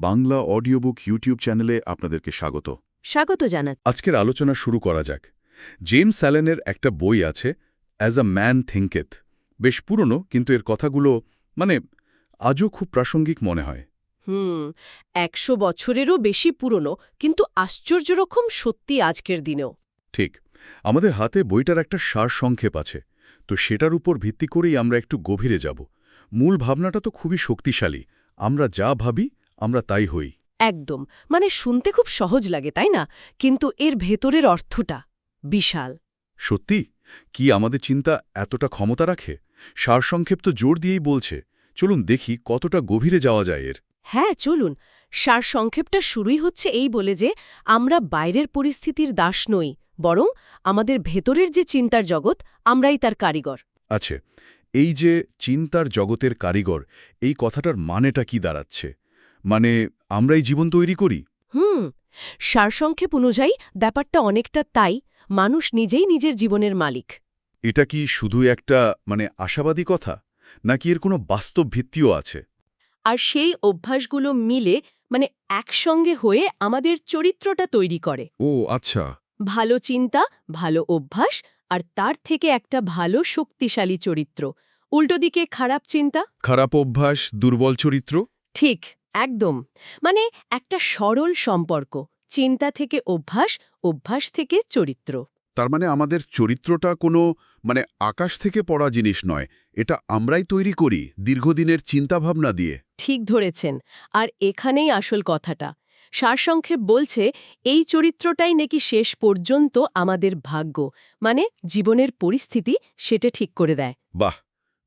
Bangla audiobook YouTube চ্যানেলে আপনাদেরকে স্বাগত। স্বাগত জানাত আজকের আলোচনা শুরু করা যাক। জেমস স্যালেনের একটা বই আছে অ্যাজ আ ম্যান থিঙ্কেথ বেশ পুরনো কিন্তু এর কথাগুলো মানে আজও খুব প্রাসঙ্গিক মনে হয়। হুম একশো বছরেরও বেশি পুরনো কিন্তু আশ্চর্য রকম সত্যি আজকের দিনেও। ঠিক আমাদের হাতে বইটার একটা সারসংক্ষেপ আছে তো সেটার উপর ভিত্তি করেই আমরা একটু গভীরে যাব। মূল ভাবনাটা তো খুবই শক্তিশালী আমরা যা ভাবি আমরা তাই হই। একদম। মানে শুনতে খুব সহজ লাগে তাই না? কিন্তু এর ভেতরের অর্থটা বিশাল। সত্যি? কি আমাদের চিন্তা এতটা ক্ষমতা রাখে? সারসংক্ষেপ তো জোর দিয়েই বলছে। চলুন দেখি কতটা গভীরে যাওয়া যায় এর। হ্যাঁ চলুন। সার সংক্ষেপটা শুরুই হচ্ছে এই বলে যে আমরা বাইরের পরিস্থিতির দাস নই বরং আমাদের ভেতরের যে চিন্তার জগৎ আমরাই তার কারিগর। আছে এই যে চিন্তার জগতের কারিগর এই কথাটার মানেটা কি দাঁড়াচ্ছে? মানে আমরাই জীবন তৈরি করি? হুম সারসংক্ষেপ অনুযায়ী ব্যাপারটা অনেকটা তাই মানুষ নিজেই নিজের জীবনের মালিক। এটা কি শুধু একটা মানে আশাবাদী কথা? নাকি এর কোনো বাস্তব ভিত্তিও আছে? আর সেই অভ্যাসগুলো মিলে মানে একসঙ্গে হয়ে আমাদের চরিত্রটা তৈরি করে। ও আচ্ছা। ভালো চিন্তা ভালো অভ্যাস আর তার থেকে একটা ভালো শক্তিশালী চরিত্র। উল্টো দিকে খারাপ চিন্তা? খারাপ অভ্যাস দুর্বল চরিত্র? ঠিক। একদম। মানে একটা সরল সম্পর্ক চিন্তা থেকে অভ্যাস অভ্যাস থেকে চরিত্র। তার মানে আমাদের চরিত্রটা কোনো মানে আকাশ থেকে পড়া জিনিস নয় এটা আমরাই তৈরি করি দীর্ঘদিনের চিন্তাভাবনা দিয়ে। ঠিক ধরেছেন আর এখানেই আসল কথাটা। সারসংক্ষেপ বলছে এই চরিত্রটাই নাকি শেষ পর্যন্ত আমাদের ভাগ্য মানে জীবনের পরিস্থিতি সেটা ঠিক করে দেয়। বাহ!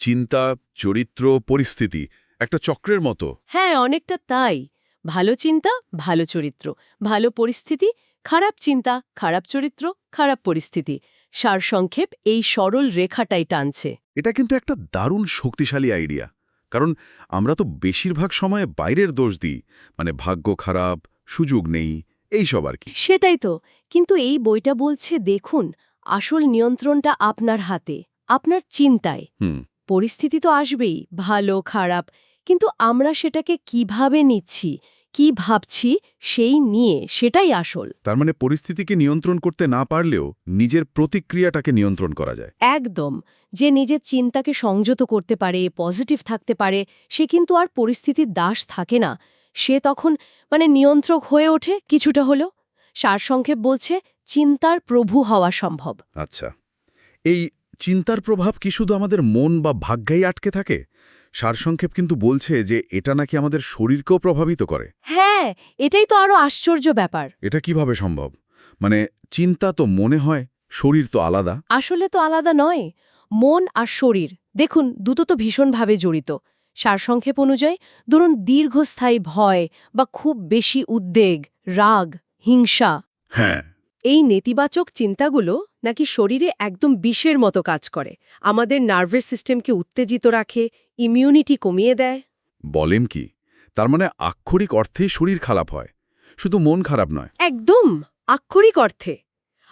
চিন্তা চরিত্র পরিস্থিতি একটা চক্রের মতো। হ্যাঁ অনেকটা তাই। ভালো চিন্তা ভালো চরিত্র। ভালো পরিস্থিতি খারাপ চিন্তা খারাপ চরিত্র খারাপ পরিস্থিতি। সারসংক্ষেপ এই সরল রেখাটাই টানছে। এটা কিন্তু একটা দারুণ শক্তিশালী আইডিয়া। কারণ আমরা তো বেশিরভাগ সময়ে বাইরের দোষ দিই। মানে ভাগ্য খারাপ সুযোগ নেই এইসব আর কি। সেটাই তো। কিন্তু এই বইটা বলছে দেখুন আসল নিয়ন্ত্রণটা আপনার হাতে আপনার চিন্তায়। হুম। পরিস্থিতি তো আসবেই ভালো খারাপ কিন্তু আমরা সেটাকে কীভাবে নিচ্ছি কি ভাবছি সেই নিয়ে সেটাই আসল। তার মানে পরিস্থিতিকে নিয়ন্ত্রণ করতে না পারলেও নিজের প্রতিক্রিয়াটাকে নিয়ন্ত্রণ করা যায়। একদম। যে নিজের চিন্তাকে সংযত করতে পারে পজিটিভ থাকতে পারে সে কিন্তু আর পরিস্থিতির দাস থাকে না। সে তখন মানে নিয়ন্ত্রক হয়ে ওঠে কিছুটা হলেও। সারসংক্ষেপ বলছে চিন্তার প্রভু হওয়া সম্ভব। আচ্ছা। এই চিন্তার প্রভাব কি শুধু আমাদের মন বা ভাগ্যেই আটকে থাকে? সারসংক্ষেপ কিন্তু বলছে যে এটা নাকি আমাদের শরীরকেও প্রভাবিত করে। হ্যাঁ এটাই তো আরও আশ্চর্য ব্যাপার। এটা কীভাবে সম্ভব? মানে চিন্তা তো মনে হয় শরীর তো আলাদা। আসলে তো আলাদা নয় মন আর শরীর। দেখুন দুটো তো ভীষণভাবে জড়িত। সারসংক্ষেপ অনুযায়ী ধরুন দীর্ঘস্থায়ী ভয় বা খুব বেশি উদ্বেগ রাগ হিংসা। হ্যাঁ। এই নেতিবাচক চিন্তাগুলো নাকি শরীরে একদম বিষের মতো কাজ করে? আমাদের নার্ভাস সিস্টেমকে উত্তেজিত রাখে ইমিউনিটি কমিয়ে দেয়। বলেন কি? তার মানে আক্ষরিক অর্থেই শরীর খারাপ হয়। শুধু মন খারাপ নয়। একদম! আক্ষরিক অর্থে।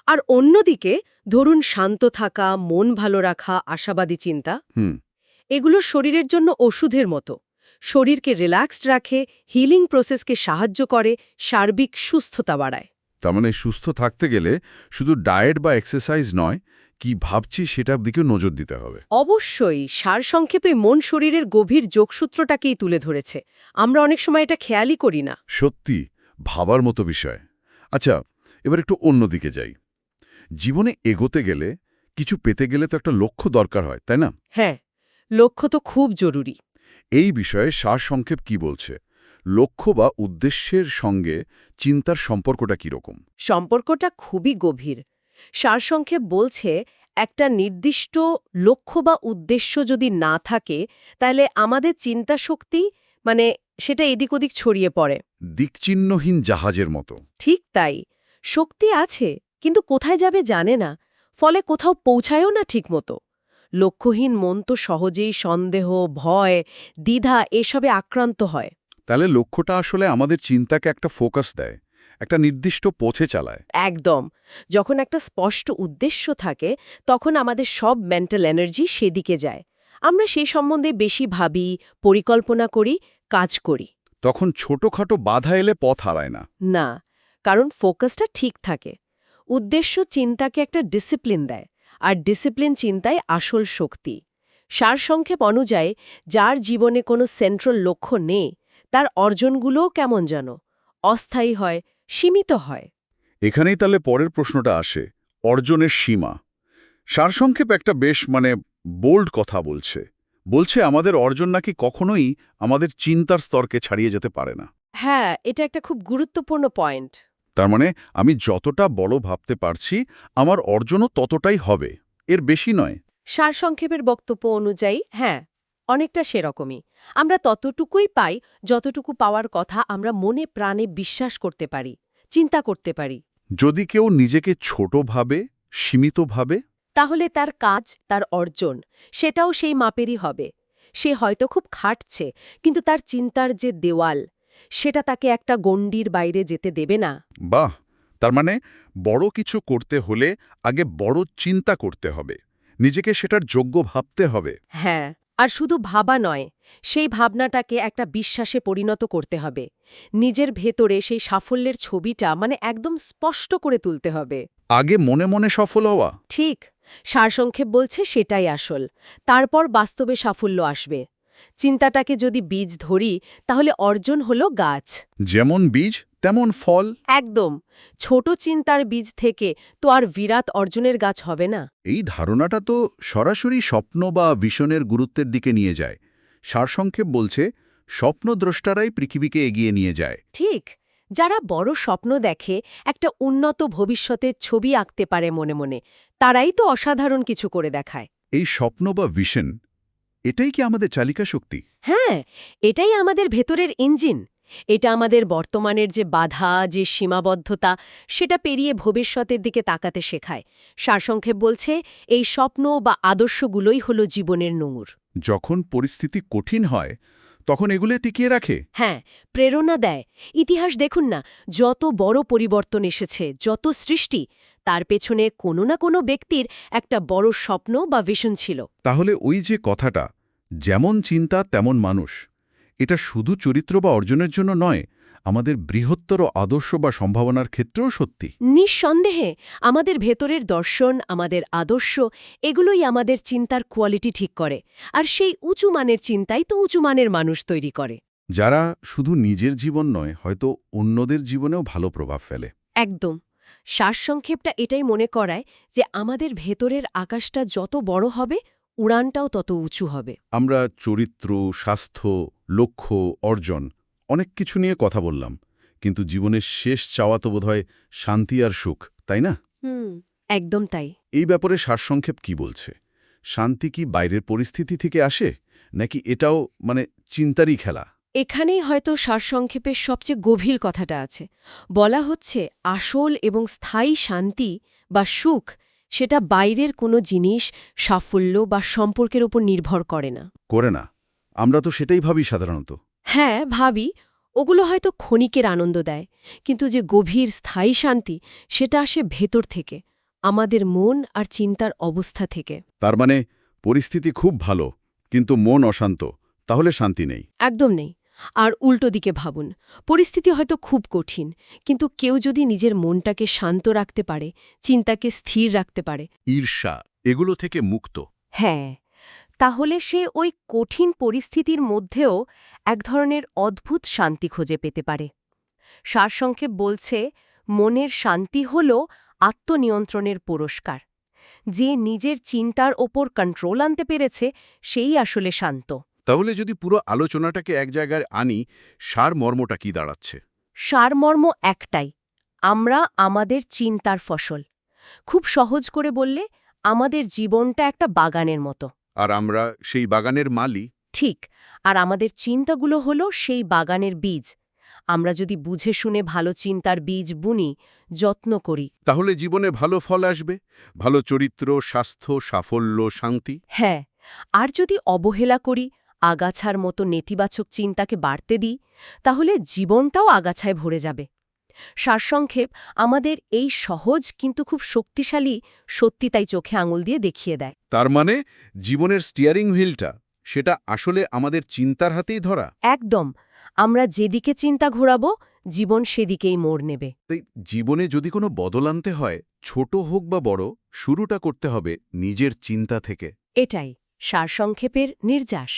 আর অন্যদিকে ধরুন শান্ত থাকা মন ভালো রাখা আশাবাদী চিন্তা। হুম। এগুলো শরীরের জন্য ওষুধের মতো। শরীরকে রিল্যাক্সড রাখে হিলিং প্রসেসকে সাহায্য করে সার্বিক সুস্থতা বাড়ায়। তার মানে সুস্থ থাকতে গেলে শুধু ডায়েট বা এক্সারসাইজ নয় কি ভাবছি সেটার দিকেও নজর দিতে হবে। অবশ্যই সারসংক্ষেপে মন শরীরের গভীর যোগসূত্রটাকেই তুলে ধরেছে। আমরা অনেক সময় এটা খেয়ালই করি না। সত্যি ভাবার মতো বিষয়। আচ্ছা এবার একটু অন্যদিকে যাই। জীবনে এগোতে গেলে কিছু পেতে গেলে তো একটা লক্ষ্য দরকার হয় তাই না? হ্যাঁ লক্ষ্য তো খুব জরুরি। এই বিষয়ে সারসংক্ষেপ কি বলছে? লক্ষ্য বা উদ্দেশ্যের সঙ্গে চিন্তার সম্পর্কটা কীরকম? সম্পর্কটা খুবই গভীর। সারসংক্ষেপ বলছে একটা নির্দিষ্ট লক্ষ্য বা উদ্দেশ্য যদি না থাকে তাহলে আমাদের চিন্তা শক্তি মানে সেটা এদিক ওদিক ছড়িয়ে পড়ে। দিকচিহ্নহীন জাহাজের মতো। ঠিক তাই। শক্তি আছে কিন্তু কোথায় যাবে জানে না ফলে কোথাও পৌঁছায়ও না ঠিকমতো। লক্ষ্যহীন মন তো সহজেই সন্দেহ ভয় দ্বিধা এসবে আক্রান্ত হয়। তাহলে লক্ষ্যটা আসলে আমাদের চিন্তাকে একটা ফোকাস দেয় একটা নির্দিষ্ট পথে চালায়। একদম। যখন একটা স্পষ্ট উদ্দেশ্য থাকে তখন আমাদের সব মেন্টাল এনার্জি সেদিকে যায়। আমরা সেই সম্বন্ধে বেশি ভাবি পরিকল্পনা করি কাজ করি। তখন ছোটখাটো বাধা এলে পথ হারায় না। না কারণ ফোকাসটা ঠিক থাকে। উদ্দেশ্য চিন্তাকে একটা ডিসিপ্লিন দেয় আর ডিসিপ্লিন চিন্তায় আসল শক্তি। সারসংক্ষেপ অনুযায়ী যার জীবনে কোনো সেন্ট্রাল লক্ষ্য নেই তার অর্জনগুলোও কেমন যেন অস্থায়ী হয় সীমিত হয়। এখানেই তাহলে পরের প্রশ্নটা আসে অর্জনের সীমা। সারসংক্ষেপ একটা বেশ মানে বোল্ড কথা বলছে। বলছে আমাদের অর্জন নাকি কখনোই আমাদের চিন্তার স্তরকে ছাড়িয়ে যেতে পারে না। হ্যাঁ এটা একটা খুব গুরুত্বপূর্ণ পয়েন্ট তার মানে আমি যতটা বড় ভাবতে পারছি আমার অর্জনও ততটাই হবে। এর বেশি নয়। সারসংক্ষেপের বক্তব্য অনুযায়ী হ্যাঁ। অনেকটা সেরকমই। আমরা ততটুকুই পাই যতটুকু পাওয়ার কথা আমরা মনে প্রাণে বিশ্বাস করতে পারি চিন্তা করতে পারি। যদি কেউ নিজেকে ছোট ভাবে সীমিত ভাবে তাহলে তার কাজ তার অর্জন সেটাও সেই মাপেরই হবে। সে হয়তো খুব খাটছে কিন্তু তার চিন্তার যে দেওয়াল সেটা তাকে একটা গণ্ডির বাইরে যেতে দেবে না। বাহ! তার মানে বড় কিছু করতে হলে আগে বড় চিন্তা করতে হবে। নিজেকে সেটার যোগ্য ভাবতে হবে। হ্যাঁ। আর শুধু ভাবা নয় সেই ভাবনাটাকে একটা বিশ্বাসে পরিণত করতে হবে। নিজের ভেতরে সেই সাফল্যের ছবিটা মানে একদম স্পষ্ট করে তুলতে হবে। আগে মনে মনে সফল হওয়া। ঠিক সারসংক্ষেপ বলছে সেটাই আসল। তারপর বাস্তবে সাফল্য আসবে। চিন্তাটাকে যদি বীজ ধরি তাহলে অর্জন হলো গাছ। যেমন বীজ তেমন ফল? একদম। ছোট চিন্তার বীজ থেকে তো আর বিরাট অর্জনের গাছ হবে না। এই ধারণাটা তো সরাসরি স্বপ্ন বা ভিশনের গুরুত্বের দিকে নিয়ে যায়। সারসংক্ষেপ বলছে স্বপ্নদ্রষ্টারাই পৃথিবীকে এগিয়ে নিয়ে যায়। ঠিক। যারা বড় স্বপ্ন দেখে একটা উন্নত ভবিষ্যতের ছবি আঁকতে পারে মনে মনে তারাই তো অসাধারণ কিছু করে দেখায়। এই স্বপ্ন বা ভিশন এটাই কি আমাদের চালিকা শক্তি? হ্যাঁ এটাই আমাদের ভেতরের ইঞ্জিন। এটা আমাদের বর্তমানের যে বাধা যে সীমাবদ্ধতা সেটা পেরিয়ে ভবিষ্যতের দিকে তাকাতে শেখায়। সারসংক্ষেপ বলছে এই স্বপ্ন বা আদর্শগুলোই হল জীবনের নোঙর। যখন পরিস্থিতি কঠিন হয় তখন এগুলো টিকিয়ে রাখে? হ্যাঁ প্রেরণা দেয়। ইতিহাস দেখুন না যত বড় পরিবর্তন এসেছে যত সৃষ্টি তার পেছনে কোনো না কোনো ব্যক্তির একটা বড় স্বপ্ন বা ভিশন ছিল। তাহলে ওই যে কথাটা যেমন চিন্তা তেমন মানুষ। এটা শুধু চরিত্র বা অর্জনের জন্য নয় আমাদের বৃহত্তর আদর্শ বা সম্ভাবনার ক্ষেত্রেও সত্যি। নিঃসন্দেহে আমাদের ভেতরের দর্শন আমাদের আদর্শ এগুলোই আমাদের চিন্তার কোয়ালিটি ঠিক করে। আর সেই উঁচু মানের চিন্তাই তো উঁচু মানের মানুষ তৈরি করে। যারা শুধু নিজের জীবন নয় হয়তো অন্যদের জীবনেও ভালো প্রভাব ফেলে। একদম। সারসংক্ষেপটা এটাই মনে করায় যে আমাদের ভেতরের আকাশটা যত বড় হবে উড়ানটাও তত উঁচু হবে। আমরা চরিত্র স্বাস্থ্য লক্ষ্য অর্জন অনেক কিছু নিয়ে কথা বললাম। কিন্তু জীবনের শেষ চাওয়া তো বোধহয় শান্তি আর সুখ তাই না? একদম তাই। এই ব্যাপারে সারসংক্ষেপ কি বলছে? শান্তি কি বাইরের পরিস্থিতি থেকে আসে? নাকি এটাও মানে চিন্তারই খেলা? এখানেই হয়তো সারসংক্ষেপের সবচেয়ে গভীর কথাটা আছে। বলা হচ্ছে আসল এবং স্থায়ী শান্তি বা সুখ সেটা বাইরের কোনো জিনিস সাফল্য বা সম্পর্কের উপর নির্ভর করে না। করে না। আমরা তো সেটাই ভাবি সাধারণত। হ্যাঁ ভাবি ওগুলো হয়তো ক্ষণিকের আনন্দ দেয় কিন্তু যে গভীর স্থায়ী শান্তি সেটা আসে ভেতর থেকে আমাদের মন আর চিন্তার অবস্থা থেকে। তার মানে পরিস্থিতি খুব ভালো কিন্তু মন অশান্ত তাহলে শান্তি নেই। একদম নেই। আর উল্টো দিকে ভাবুন পরিস্থিতি হয়তো খুব কঠিন কিন্তু কেউ যদি নিজের মনটাকে শান্ত রাখতে পারে চিন্তাকে স্থির রাখতে পারে। ঈর্ষা এগুলো থেকে মুক্ত। হ্যাঁ। তাহলে সে ওই কঠিন পরিস্থিতির মধ্যেও এক ধরনের অদ্ভুত শান্তি খুঁজে পেতে পারে। সারসংক্ষেপ বলছে মনের শান্তি হল আত্মনিয়ন্ত্রণের পুরস্কার। যে নিজের চিন্তার ওপর কন্ট্রোল আনতে পেরেছে সেই আসলে শান্ত। তাহলে যদি পুরো আলোচনাটাকে এক জায়গায় আনি সার মর্মটা কি দাঁড়াচ্ছে? সারমর্ম একটাই আমরা আমাদের চিন্তার ফসল। খুব সহজ করে বললে আমাদের জীবনটা একটা বাগানের মতো। আর আমরা সেই বাগানের মালি ঠিক আর আমাদের চিন্তাগুলো হলো সেই বাগানের বীজ। আমরা যদি বুঝে শুনে ভালো চিন্তার বীজ বুনি যত্ন করি। তাহলে জীবনে ভালো ফল আসবে ভালো চরিত্র স্বাস্থ্য সাফল্য শান্তি। হ্যাঁ আর যদি অবহেলা করি আগাছার মতো নেতিবাচক চিন্তাকে বাড়তে দিই তাহলে জীবনটাও আগাছায় ভরে যাবে। সারসংক্ষেপ আমাদের এই সহজ কিন্তু খুব শক্তিশালী সত্যি তাই চোখে আঙুল দিয়ে দেখিয়ে দেয়। তার মানে জীবনের স্টিয়ারিং হুইলটা সেটা আসলে আমাদের চিন্তার হাতেই ধরা? একদম। আমরা যেদিকে চিন্তা ঘোরাবো জীবন সেদিকেই মোড় নেবে। তাই জীবনে যদি কোনো বদল আনতে হয় ছোট হোক বা বড় শুরুটা করতে হবে নিজের চিন্তা থেকে। এটাই সারসংক্ষেপের নির্যাস।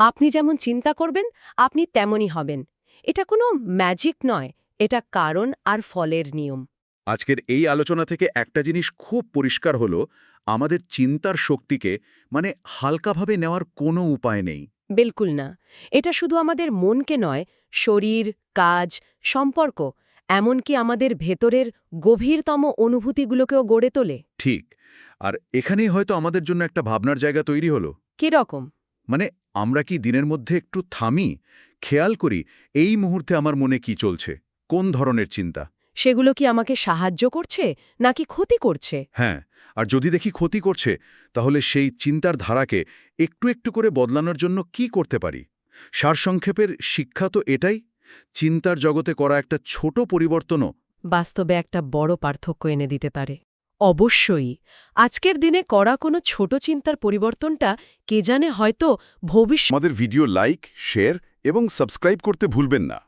আপনি যেমন চিন্তা করবেন আপনি তেমনই হবেন। এটা কোনো ম্যাজিক নয়। এটা কারণ আর ফলের নিয়ম। আজকের এই আলোচনা থেকে একটা জিনিস খুব পরিষ্কার হলো আমাদের চিন্তার শক্তিকে মানে হালকাভাবে নেওয়ার কোনো উপায় নেই। বিলকুল না। এটা শুধু আমাদের মনকে নয় শরীর কাজ সম্পর্ক এমনকি আমাদের ভেতরের গভীরতম অনুভূতিগুলোকেও গড়ে তোলে। ঠিক। আর এখানেই হয়তো আমাদের জন্য একটা ভাবনার জায়গা তৈরি হলো। কীরকম মানে আমরা কি দিনের মধ্যে একটু থামি? খেয়াল করি এই মুহূর্তে আমার মনে কি চলছে। কোন ধরনের চিন্তা? সেগুলো কি আমাকে সাহায্য করছে নাকি ক্ষতি করছে? হ্যাঁ আর যদি দেখি ক্ষতি করছে তাহলে সেই চিন্তার ধারাকে একটু একটু করে বদলানোর জন্য কি করতে পারি? সারসংক্ষেপের শিক্ষা তো এটাই চিন্তার জগতে করা একটা ছোট পরিবর্তনও। বাস্তবে একটা বড় পার্থক্য এনে দিতে পারে। অবশ্যই আজকের দিনে করা কোনো ছোট চিন্তার পরিবর্তনটা কে জানে হয়তো ভবিষ্যৎ আমাদের ভিডিও লাইক শেয়ার এবং সাবস্ক্রাইব করতে ভুলবেন না।